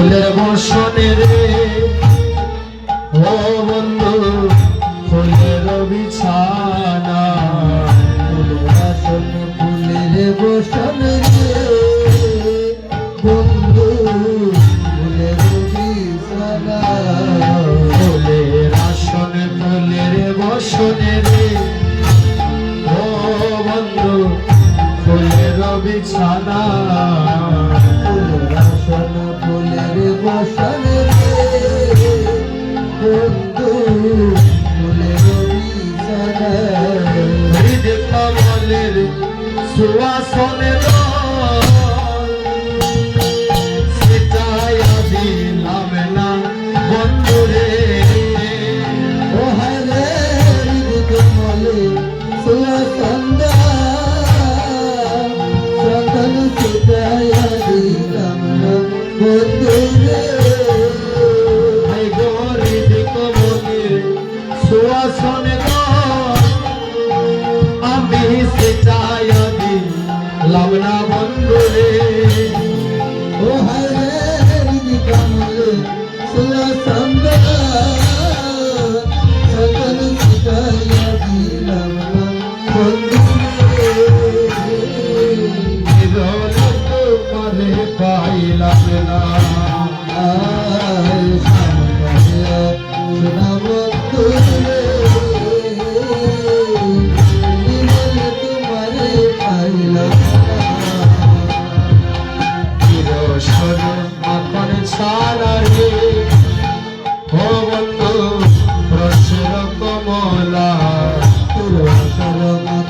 ফুলের বসনে রে। ও বন্ধু, ফুলের বিছানা, ফুলের বসন রে। বন্ধু, ফুলের বিছানা, ফুলের আসন ফুলের বসনে রে। ও বন্ধু বিছানা। সুবাসনে সেটাই দিলাম না বন্ধুরে ও হরে হৃদ কমলে সুসন্দা দিলাম বন্ধু রে। হাই গো হৃদ কমলের সুবাসনে আমি সেটাই দিলাম না বন্ধুরে ও হরে হৃদ কমলে বন্ধু রে হৃদয় তোমারে পাইলাম না।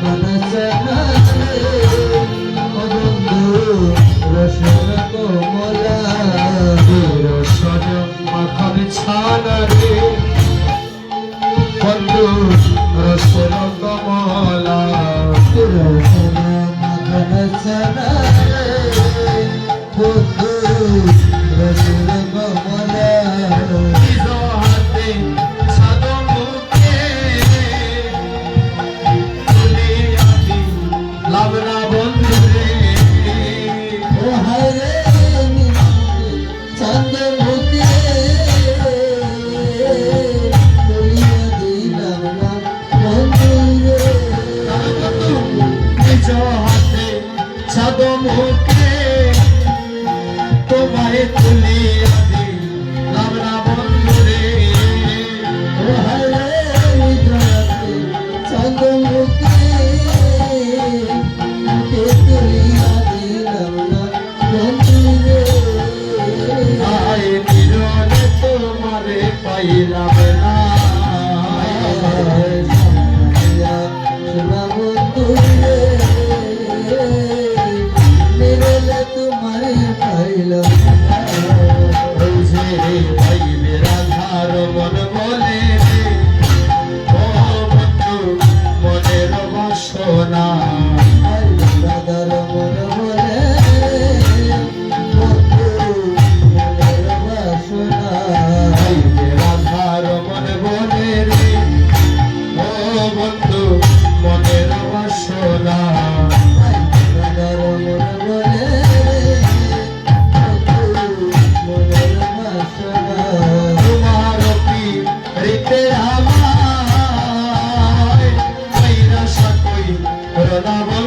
But I said no. ছাদ মুখে তোমায় তুলিয়া দিলাম না বন্ধু রে ও হায়রে নিজাতে চাঁদ মুখে মুখে তুলিয়া দিলাম না বন্ধু রে আয় নিরনে তোমারে বুঝে পাইবে রাধার মন বলে ও বন্ধু মনের বাসনা। আমায় সকই করোনা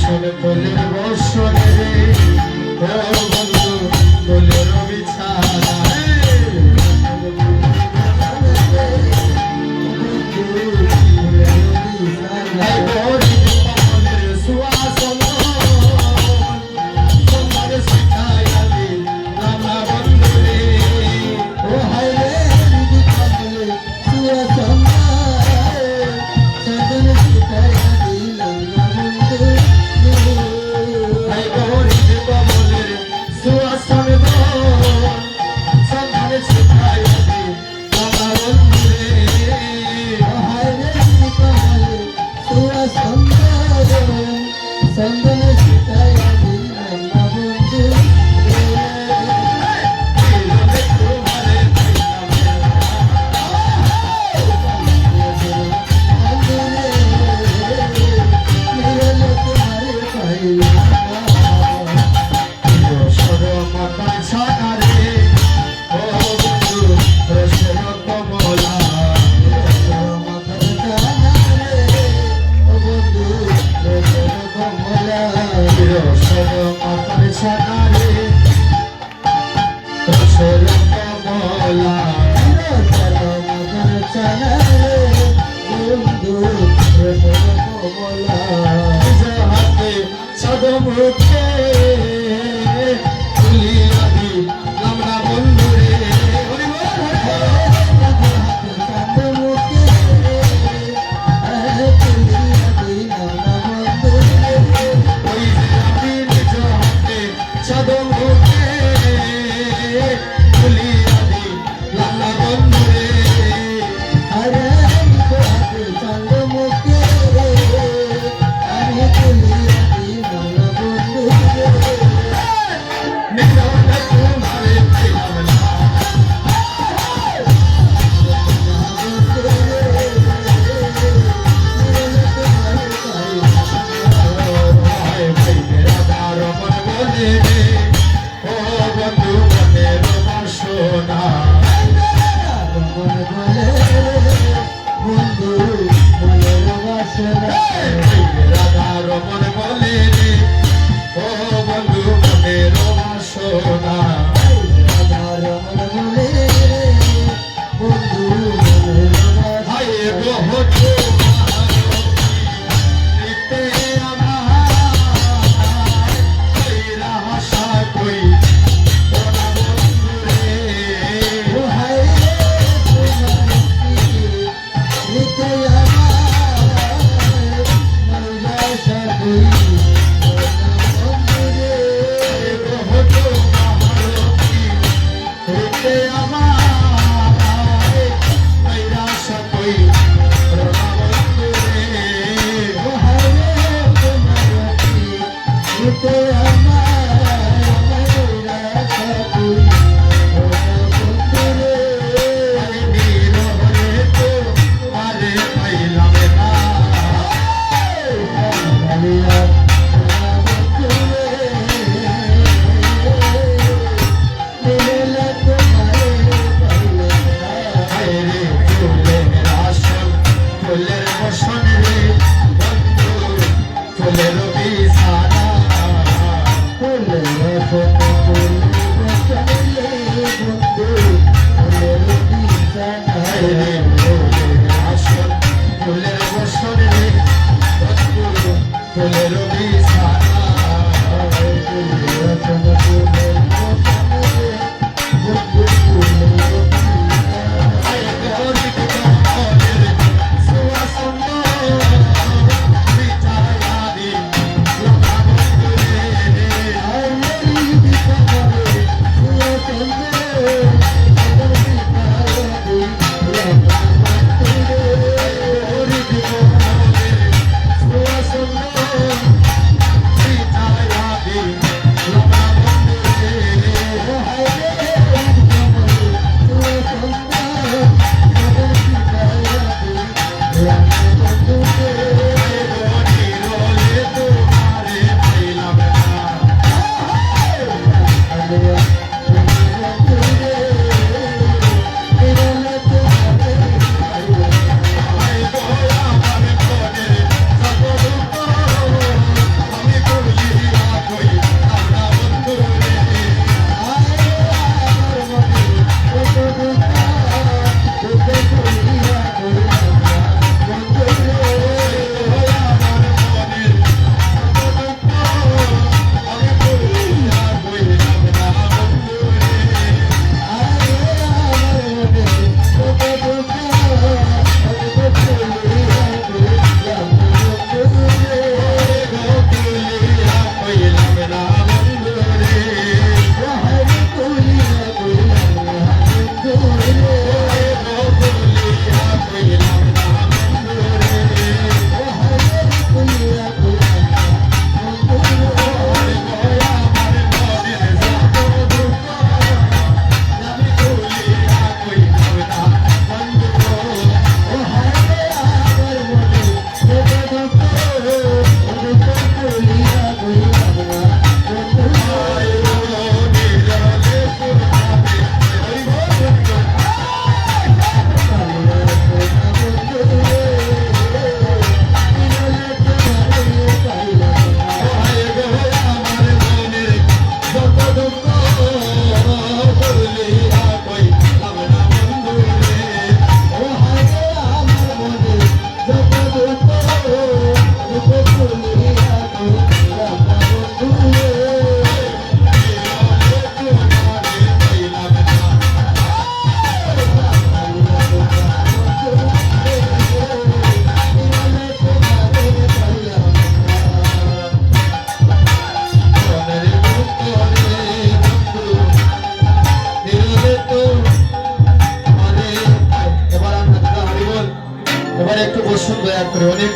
বসন বলে বসন। yeah. মন ফুলের বিছানা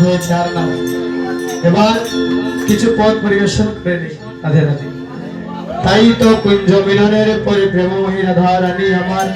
হয়েছে আর না এবার কিছু পদ পরিবেশন করে রাধে রাধে তাই তো কুঞ্জ মিলনের পরে প্রেমময়ী রাধা রানী আমার